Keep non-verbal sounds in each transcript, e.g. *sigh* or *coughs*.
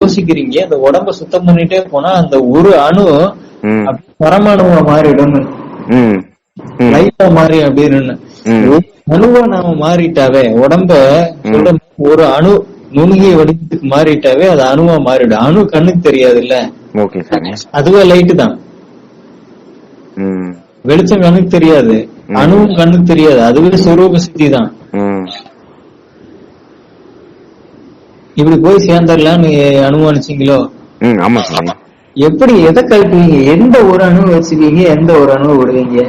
யோசிக்கிறீங்க அந்த உடம்ப சுத்தம் பண்ணிட்டே போனா அந்த ஒரு அணு பரமாணுவா மாறிடும் லைட்டா மாறி அப்படின்னு அணுவா நாம மாறிட்டாவே உடம்ப ஒரு அணு நுணுகிய வடிவத்துக்கு மாறிட்டாவே அது அணுவா மாறிடும். அணு கண்ணுக்கு தெரியாது இல்ல அதுவே லைட்டு தான். வெளிச்சம் கண்ணுக்கு தெரியாது. அணுவும் கண்ணுக்கு தெரியாது. அதுவே சொரூப சித்தி தான். இப்படி போய் சேர்ந்துடலாம்னு அனுமானிச்சீங்களோ? ஆமா சாமி எப்படி எதை கழிப்பீங்க எந்த ஒரு அணு வச்சுக்கீங்க எந்த ஒரு அணுவை விடுவீங்க?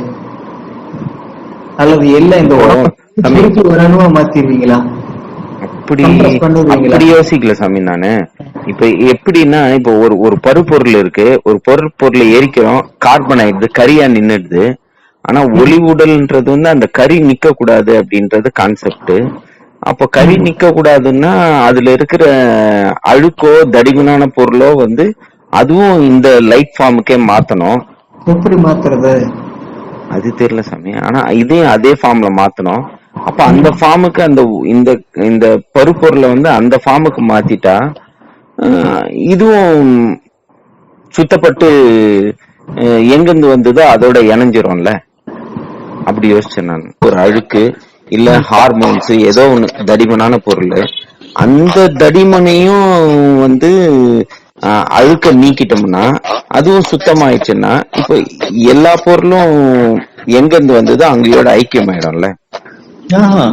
அல்லது எல்லாம் இந்த உடம்பு ஒரு அணுவா மாத்திடுவீங்களா அப்படி? அப்படி யோசிக்கல சாமி நானு. இப்ப எப்படின்னா இப்ப ஒரு ஒரு பருப்பொருள் இருக்கு. ஒரு பொருள் பொருளை எரிக்கிறோம். கார்பன் ஆயிடுது கரியா நின்னுடுது. ஆனா ஒளி உடல்ன்றது வந்து அந்த கறி நிக்க கூடாது அப்படின்றது கான்செப்ட் அப்ப கறி நிக்க கூடாதுன்னா அதுல இருக்கிற அழுக்கோ தடிமனான பொருளோ வந்து அதுவும் இந்த லைட் ஃபார்முக்கே மாத்தணும். எப்படி மாத்துறது? அது தெரியல சாமி. ஆனா இதையும் அதே ஃபார்ம்ல மாத்தணும். அப்ப அந்த ஃபார்முக்கு அந்த இந்த இந்த பருப்பொருளை வந்து அந்த ஃபார்முக்கு மாத்திட்டா இதுவும் சுத்தப்பட்டு எங்கிருந்து வந்ததோ அதோட இணைஞ்சிரும்ல. அப்படி யோசிச்சேன் நான். ஒரு அழுக்கு இல்ல ஹார்மோன்ஸ் ஏதோ ஒண்ணு தடிமனான பொருள் அந்த தடிமனையும் வந்து அழுக்க நீக்கிட்டோம்னா அதுவும் சுத்தமாயிடுச்சுன்னா இப்ப எல்லா பொருளும் எங்க இருந்து வந்ததோ அங்கேயோட ஐக்கியமாயிடும்ல. ஆஹா.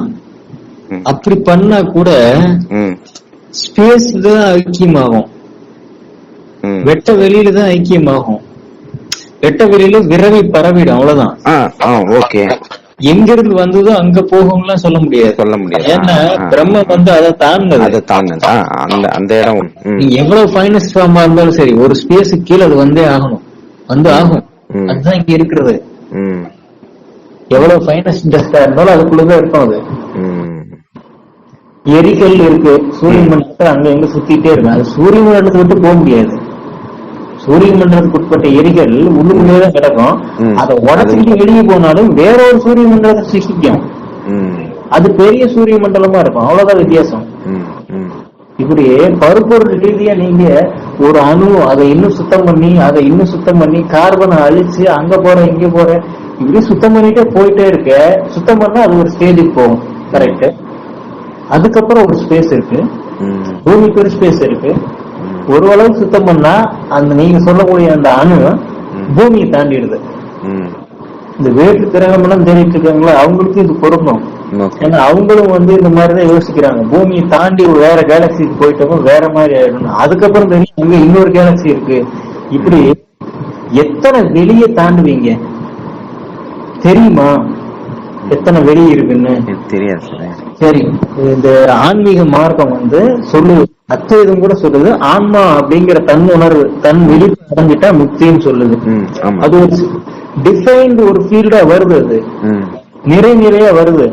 ம். அப்படி பண்ணா கூட ஸ்பேஸ் தான் ஐக்கியமாகும். வெட்ட வெளியில தான் ஐக்கியமாகும். வெட்ட வெளியில விரவி பரவிடும் அவ்வளவுதான். ஓகே. எங்க இருந்து வந்ததோ அங்க போகும்லாம் சொல்ல முடியாது. சொல்ல முடியாது. ஏன்னா. பிரம்மம் வந்து அதை தாண்டது அதை தாங்க அந்த அந்த இடம் எவ்வளவு ஃபைனஸ்ட் ஃபார்மா இருந்தாலும் சரி ஒரு ஸ்பேஸ் கீழே அது வந்தே ஆகணும். வந்து ஆகும். அதுதான் இங்க இருக்கிறது. எவ்வளவு ஃபைனஸ்ட் டஸ்டா இருந்தாலும் அதுக்குள்ளதான் இருக்கும் அது. ம். எரிகல் இருக்கு. சூரிய மண்டலத்தை அங்க எங்க சுத்திட்டே இருக்கு அது சூரிய மண்டலத்தை விட்டு போக முடியாது. சூரிய மண்டலத்துக்கு உட்பட்ட எரிகள் உள்ளுக்குள்ளே தான் கிடக்கும். அதை உடச்சிட்டு வெளியே போனாலும் வேற ஒரு சூரிய மண்டலத்தை சிருஷ்டிக்கும். ம். அது பெரிய சூரிய மண்டலமா இருக்கும். அவ்வளவுதான் வித்தியாசம். இப்படி பருப்பொருள் ரீதியா நீங்க ஒரு அணு அதை இன்னும் சுத்தம் பண்ணி அதை இன்னும் சுத்தம் பண்ணி கார்பனை அழிச்சு அங்க போற இங்க போற இப்படி சுத்தம் பண்ணிட்டே போயிட்டே இருக்க சுத்தம் பண்ணா அது ஒரு ஸ்டேஜுக்கு போகும். கரெக்ட் அதுக்கப்புறம் ஒரு ஸ்பேஸ் இருக்கு. பூமிக்கு ஒரு ஸ்பேஸ் இருக்கு. ஒரு அளவுக்கு சுத்தம் பண்ணா அந்த நீங்க சொல்லக்கூடிய அந்த அணு பூமியை தாண்டிடுது. இந்த வேற்று கிரகம் எல்லாம் தேடிட்டு இருக்காங்களா? அவங்களுக்கும் இது பொருந்தும் ஏன்னா அவங்களும் வந்து இந்த மாதிரி தான் யோசிக்கிறாங்க. பூமியை தாண்டி ஒரு வேற கேலக்சிக்கு போயிட்டோம் வேற மாதிரி ஆயிடும் அதுக்கப்புறம் தெரியும் அங்க இன்னொரு கேலக்சி இருக்கு. இப்படி எத்தனை வெளியே தாண்டுவீங்க? தெரியுமா? எத்தனை வெளியே இருக்குன்னு? தெரியாது சார். இந்த ஆன்மீக மார்க்கம் வந்து சொல்லுது. அத்வைதம் கூட சொல்லுது. ஆன்மா அப்படிங்கிற தன் உணர்வு தன் விழிப்பு அடைஞ்சிட்டா முக்தின்னு சொல்லுது. அது ஒரு டிஃபைன்டு ஒரு ஃபீல்டா வருது அது. ம். நிறைநிலையா வருது.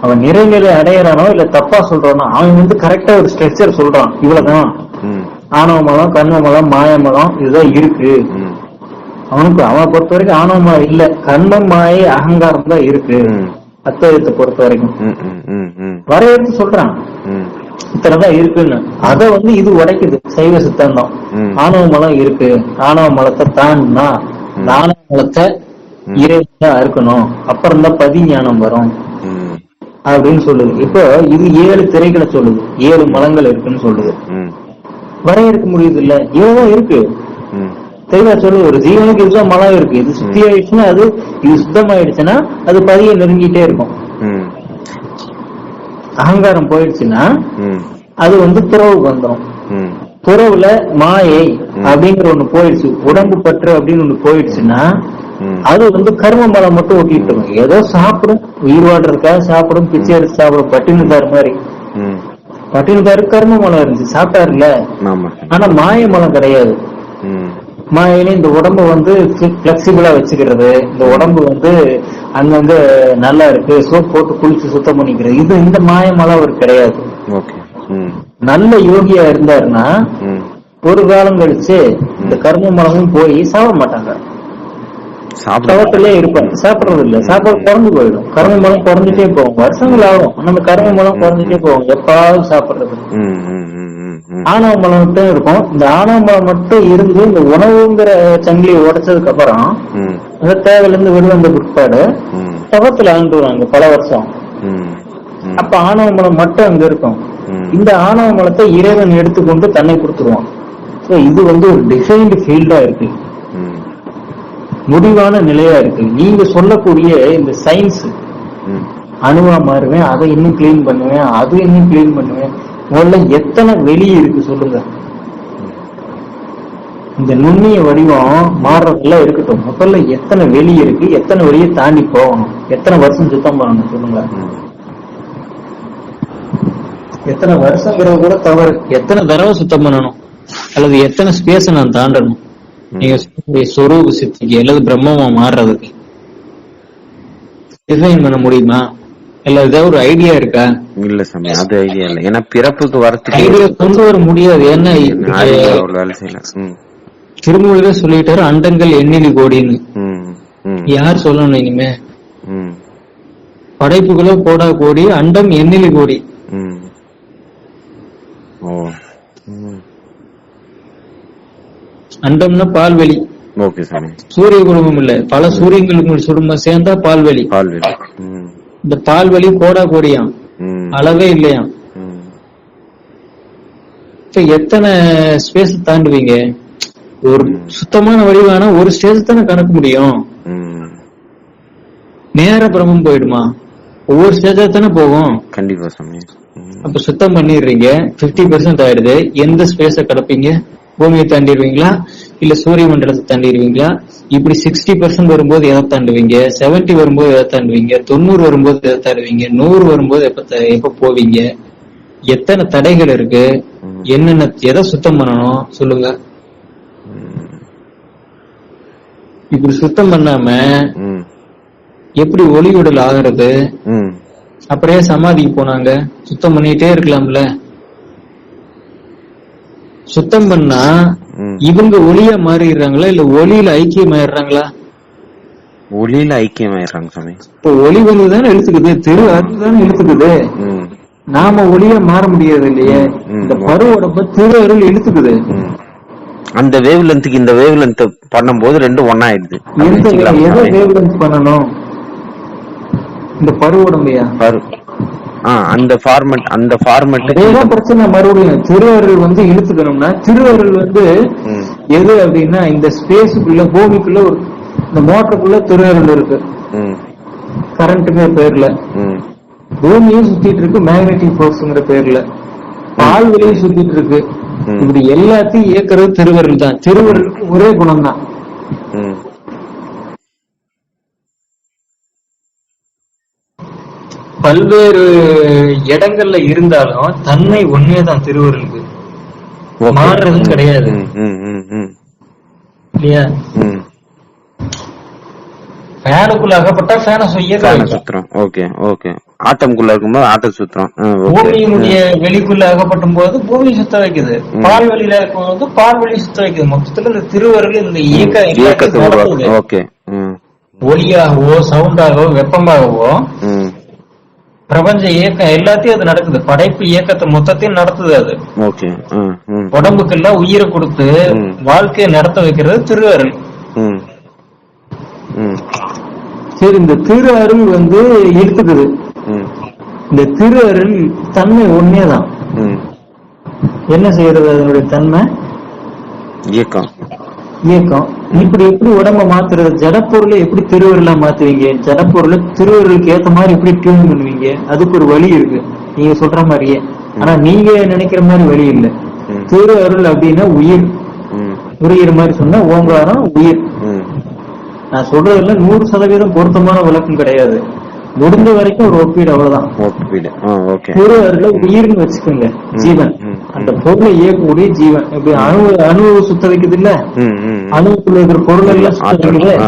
அவன் நிறைநிலை அடையறானோ இல்ல தப்பா சொல்றானோ அவன் வந்து கரெக்டா ஒரு ஸ்ட்ரக்சர் சொல்றான். இவ்வளவுதான். ஆணவ மலம் கண்ம மலம் மாய மலம் இதுதான் இருக்கு. அவனுக்கு அவனை பொறுத்த வரைக்கும் ஆணவ மலம் இல்ல. கண்மம் மாயை அகங்காரம் தான் இருக்கு. அத்வைதத்தை பொறுத்த வரைக்கும். வரையறுத்து சொல்றான். இத்தனைதான் இருக்குன்னு. அத வந்து இது உடைக்குது. சைவ சித்தாந்தம். ஆணவ மலம் இருக்கு. ஆணவ மலத்தை தாண்டினா ஆணவ மலத்தை இறைவனா இருக்கணும் அப்புறம் தான் பதி ஞானம் வரும் அப்படின்னு சொல்லுது. இப்போ இது ஏழு திரைகளை சொல்லுது. ஏழு மலங்கள் இருக்குன்னு சொல்லுது. வரையறுக்க முடியுது இல்ல? இவ்வளவுதான் இருக்கு. தெளிவா சொல்லு ஒரு ஜீவனுக்கு இதுதான் மலம் இருக்கு. இது சுத்தி ஆயிடுச்சுன்னா அது இது சுத்தமாயிடுச்சுன்னா அது பதிய நெருங்கிட்டே இருக்கும். அகங்காரம் போயிடுச்சுன்னா அது வந்து துறவுக்கு வந்துடும் துறவுல மாயை அப்படிங்கிற ஒண்ணு போயிடுச்சு. உடம்பு பற்று அப்படின்னு ஒண்ணு போயிடுச்சுன்னா அது வந்து கர்ம மலம் மட்டும் ஒட்டிட்டு இருக்கும். ஏதோ சாப்பிடும். உயிர் வாழ்றதுக்காக சாப்பிடும். பிச்சை எடுத்து சாப்பிடும். பட்டினத்தார் மாதிரி. பட்டினத்தாரு கர்ம மலம் இருந்துச்சு. சாப்பிட்டாருல்ல? ஆமா. ஆனா மாய மலம் கிடையாது. ம் மாயில இந்த உடம்ப வந்து பிளெக்சிபிளா வச்சுக்கிறது. இந்த உடம்பு வந்து அங்கங்க நல்லா இருக்கு. சோப் போட்டு குளிச்சு சுத்தம் பண்ணிக்கிறது. இது இந்த மாய மலம் அவர் கிடையாது. நல்ல யோகியா இருந்தாருன்னா ஒரு காலம் கழிச்சு இந்த கர்ம மலமும் போய் சாப்பிட மாட்டாங்க. தவத்திலே இருப்பாங்க. சாப்பிடுறது இல்ல. சாப்பாடு குறைஞ்சு போயிடும். கர்ம மலம் குறைஞ்சிட்டே போகும். வருஷங்கள் ஆகும். நம்ம கர்ம மலம் குறைஞ்சிட்டே போகும். எப்பாவது சாப்பிடுறது. ஆணவ மலம் மட்டும் இருக்கும். இந்த ஆணவ மலம் மட்டும் இருந்து இந்த உணவுங்கிற சங்கிலியை உடைச்சதுக்கு அப்புறம் அந்த தேவையில இருந்து வெளிவந்த பிற்பாடு தவத்துல ஆண்டுவாங்க பல வருஷம். அப்ப ஆணவ மலம் மட்டும் அங்க இருக்கும். இந்த ஆணவ மலத்தை இறைவன் எடுத்துக்கொண்டு தன்னை கொடுத்துருவான். இது வந்து ஒரு டிஃபைன்டு ஃபீல்டா இருக்கு. முடிவான நிலையா இருக்கு. நீங்க சொல்லக்கூடிய இந்த சயின்ஸ் அணுவா மாறுவேன் அதை இன்னும் க்ளீன் பண்ணுவேன் அது இன்னும் க்ளீன் பண்ணுவேன். முதல்ல எத்தனை வெளி இருக்கு சொல்லுங்க. இந்த நுண்ணிய வடிவம் மாறுறதெல்லாம் இருக்கட்டும். முதல்ல எத்தனை வெளி இருக்கு எத்தனை வெளியை தாண்டி போகணும். எத்தனை வருஷம் சுத்தம் பண்ணணும் சொல்லுங்க. எத்தனை வருஷங்கிறது கூட தவறு. எத்தனை தடவை சுத்தம் பண்ணணும்? அல்லது எத்தனை ஸ்பேஸ் நான் தாண்டணும்? நீங்க சொரூப சித்திக்கு அல்லது பிரம்மமா மாறுறதுக்கு. டிசைன் பண்ண முடியுமா? இல்ல ஏதாவது ஒரு ஐடியா இருக்கா? இல்ல சாமி அது ஐடியா இல்ல. ஏன்னா பிறப்புக்கு வரத்துக்கு ஐடியா கொண்டு வர முடியாது. ஏன்னா வேலை செய்யல. சொல்லிட்டாரு அண்டங்கள் எண்ணிலி கோடின்னு. யார் சொல்லணும் இனிமே? படைப்புகளோ கோடா கோடி அண்டம் எண்ணிலி கோடி. அண்டம்னா பால்வெளி. ஓகே சாமி. சூரிய குடும்பம் இல்ல. பல சூரியங்களுக்கு குடும்பம் சேர்ந்தா பால்வெளி. பால்வெளி. இந்த பால்வெளி கோடா கோடியாம் அளவே இல்லையாம். இப்ப எத்தனை ஸ்பேஸ் தாண்டுவீங்க? ஒரு சுத்தமான வடிவான ஒரு ஸ்டேஜ் தானே கணக்க முடியும். நேர பிரம்மம் போயிடுமா? ஒவ்வொரு ஸ்டேஜா தானே போகும். கண்டிப்பா அப்ப சுத்தம் பண்ணிடுறீங்க. 50% பெர்சென்ட் ஆயிடுது. எந்த ஸ்பேஸ கடப்பீங்க பூமியை தாண்டிடுவீங்களா? இல்ல சூரிய மண்டலத்தை தாண்டிடுவீங்களா? இப்படி சிக்ஸ்டி பர்சன்ட் வரும்போது எதை தாண்டுவீங்க? 70 வரும்போது எதை தாண்டுவீங்க? தொண்ணூறு வரும்போது எதை தாண்டுவீங்க? நூறு வரும்போது எப்ப எப்ப போவீங்க? எத்தனை தடைகள் இருக்கு? என்னென்ன எதை சுத்தம் பண்ணணும்? சொல்லுங்க. இப்படி சுத்தம் பண்ணாம எப்படி ஒளிவிடல் ஆகுறது? ம் அப்படியே சமாதிக்கு போனாங்க? சுத்தம் பண்ணிட்டே இருக்கலாம்ல. சுத்தம் பண்ணா இவங்க ஒளியா மாறிடுறாங்களா இல்ல ஒளியில ஐக்கியமாயிடுறாங்களா ஒளியில ஐக்கியமாயிடுறாங்க சாமி. இப்போ ஒளி வந்து தானே இழுத்துக்குது திரு அருள் தானே இழுத்துக்குது. நாம ஒளியா மாற முடியாது இல்லையே. இந்த பருவோட திரு அருள் இழுத்துக்குது. அந்த வேவ் லென்த்துக்கு இந்த வேவ் லென்த் பண்ணும்போது ரெண்டும் ஒன்னா ஆயிடுது எந்த சாமி? வேவ்லென்ஸ் பண்ணணும்? இந்த பருவோடம்பையா? பாரு அந்த ஃபார்மட் அந்த ஃபார்மட் அதேதான் பிரச்சனை மறுபடியும் திரு அருள் வந்து இழுத்துக்கணும்னா திரு அருள் வந்து எது அப்படின்னா இந்த ஸ்பேஸுக்குள்ள பூமிக்குள்ள ஒரு இந்த மோட்டருக்குள்ள திரு அருள் இருக்கு. கரண்ட்டுங்கிற பேர்ல. பூமியும் சுத்திட்டு இருக்கு மேக்னெட்டிக் ஃபோர்ஸ்ங்கிற பேர்ல. பால்வெளியும் சுத்திட்டு இருக்கு. இப்படி எல்லாத்தையும் இயக்குறது திருவருள் தான். திருவருளுக்கு ஒரே குணம் தான் பல்வேறு இடங்கள்ல இருந்தாலும் தன்மை ஒன்னே தான் திருவருளுக்கு ஓகே. மாறுறது கிடையாது. இல்லையா? ஃபேனுக்குள்ள அகப்பட்டா ஃபேனை சுய ஃபேனை சுத்துறோம். Okay okay. ஆட்டம்குள்ள இருக்கும்போது ஆட்டம் சுத்துறோம். பூமியினுடைய வெளிக்குள்ள அகப்பட்டும் போது பூமி சுத்த வைக்குது. ம். பால்வெளியில இருக்கும்போது பால்வெளி சுத்த வைக்குது. மொத்தத்துல இந்த திருவருள் இந்த இயக்க. ஓகே. ஒளியாகவோ சவுண்டாகவோ வெப்பமாகவோ பிரபஞ்ச இயக்கம் எல்லாத்தையும் அது நடக்குது. படைப்பு இயக்கத்தை மொத்தத்தையும் நடத்துது அது. ஓகே. ம் ம் உடம்புக்கெல்லாம் உயிரை கொடுத்து. வாழ்க்கையை நடத்த வைக்கிறது திரு அருள் ம். ம். சரி இந்த திரு அருள் வந்து இழுத்துக்குது ம். இந்த திரு அருள் தன்மை ஒன்னேதான் என்ன செய்யறது அதனுடைய தன்மை? இயக்கம். இயக்கம். இப்படி எப்படி உடம்ப மாத்துறது? ஜடப்பொருளை எப்படி திருவருளா மாத்துவீங்க? ஜடப்பொருளை திருவருளுக்கு ஏத்த மாதிரி எப்படி டியூன் பண்ணுவீங்க? அதுக்கு ஒரு வழி இருக்கு. நீங்க சொல்ற மாதிரியே. ஆனா நீங்க நினைக்கிற மாதிரி வழி இல்ல. திரு அருள் அப்படின்னா உயிர். புரியுற மாதிரி சொன்னா ஓங்காரம் உயிர். நான் சொல்றதுல நூறு சதவீதம் பொருத்தமான விளக்கம் கிடையாது. முடிஞ்ச வரைக்கும் ஒரு ஒப்பீடு அவ்வளவுதான். திரு அருளை உயிர்னு வச்சுக்கோங்க. ஜீவன். அந்த பொருளை இயக்கக்கூடிய ஜீவன். இப்படி அணு அணு சுத்த வைக்குது இல்ல அணுக்குள்ள இருக்கிற பொருள் எல்லாம் சுத்த. வைக்குது.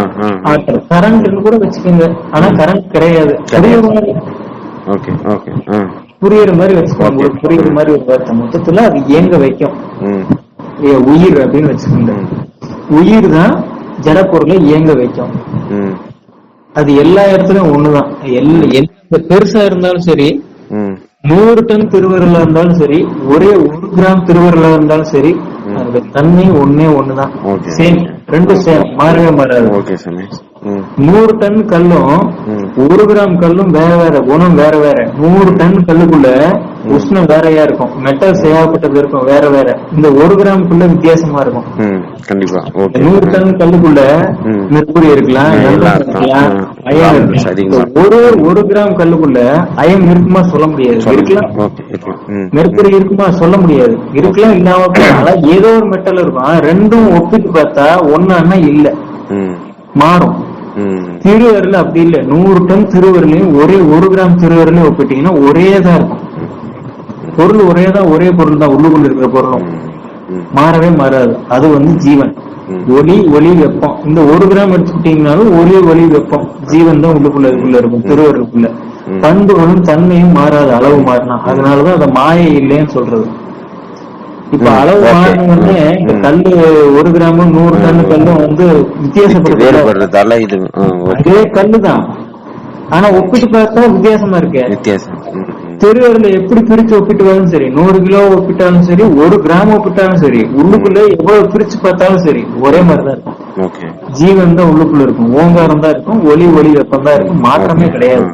ஆற்றல். கரண்ட்னு கூட வச்சுக்கோங்க. ஆனா கரண்ட் கிடையாது. ஓகே ஓகே புரியுற மாதிரி வச்சுக்கோங்க. புரியுற மாதிரி ஒரு வார்த்தை. மொத்தத்துல அது இயங்க வைக்கும். உயிர் அப்படின்னு வச்சுக்கோங்க. உயிர் தான் ஜட பொருளை இயங்க வைக்கும். அது எல்லா இடத்துலயும் ஒண்ணுதான். எல்லா எந்த பெருசா இருந்தாலும் சரி நூறு டன் திருவருளா இருந்தாலும் சரி ஒரே ஒரு கிராம் திருவருளா இருந்தாலும் சரி அந்த தன்மை ஒண்ணே ஒண்ணுதான். சேம். ரெண்டும் சேம். மாறவே மாறாது. நூறு டன் கல்லும். ஒரு கிராம் கல்லும் வேற வேற குணம் வேற வேற. நூறு டன் கல்லுக்குள்ள உஷ்ணம் வேறையா இருக்கும். மெட்டல் செய்யப்பட்டது இருக்கும் வேற வேற. இந்த ஒரு கிராமுக்குள்ள வித்தியாசமா இருக்கும். கண்டிப்பா. நூறு டன் கல்லுக்குள்ள ம். மெர்க்குரி இருக்கலாம் ஒரு ஒரு கிராம் கல்லுக்குள்ள அயன் இருக்குமா சொல்ல முடியாது. இருக்கலாம். ஓகே இருக்கலாம் ம் மெர்க்குரி இருக்குமா சொல்ல முடியாது. இருக்கலாம் இல்லாம *coughs* ஏதோ ஒரு மெட்டல் இருக்கும். ரெண்டும் ஒப்பிட்டு பார்த்தா ஒன்னா இல்ல. மாறும். திருவருள் அப்படி இல்ல. நூறு டன் திருவருளையும் ஒரே ஒரு கிராம் திருவருளையும் ஒப்பிட்டீங்கன்னா ஒரே தான் இருக்கும். பொருள் ஒரே தான் ஒரே பொருள் தான் உள்ளுக்குள்ள இருக்கிற பொருளும். மாறவே மாறாது. அது வந்து ஜீவன். ஒளி ஒளி வெப்பம். இந்த ஒரு கிராம் எடுத்துக்கிட்டீங்கனாலும் ஒளி ஒளி வெப்பம். ஜீவன் தான் உள்ளுக்குள்ள இருக்கும் திருவருளுக்குள்ள ம். பண்புகளும் தன்மையும் மாறாது அளவு மாறினா அதனாலதான் அந்த மாயை இல்லைன்னு சொல்றது. இப்ப அளவு. மாறினோடனே இந்த. கல்லு ஒரு கிராமும் நூறு டன் கல்லும் வந்து வித்தியாசப்படுது வேறுபடுறதால இது அதே கல்லுதான். ஆனா ஒப்பிட்டு பார்த்தா வித்தியாசமா இருக்கு. வித்தியாசம். திருவருளை எப்படி பிரிச்சு ஒப்பிட்டாலும் சரி நூறு கிலோ ஒப்பிட்டாலும் சரி ஒரு கிராம் ஒப்பிட்டாலும் சரி உள்ளுக்குள்ள எவ்வளவு பிரிச்சு பார்த்தாலும் சரி ஒரே மாதிரிதான் இருக்கும். ஜீவன் தான் உள்ளுக்குள்ள இருக்கும் ஓங்காரம் தான் இருக்கும் ஒளி ஒளி வெப்பம் தான் இருக்கும் மாற்றமே கிடையாது.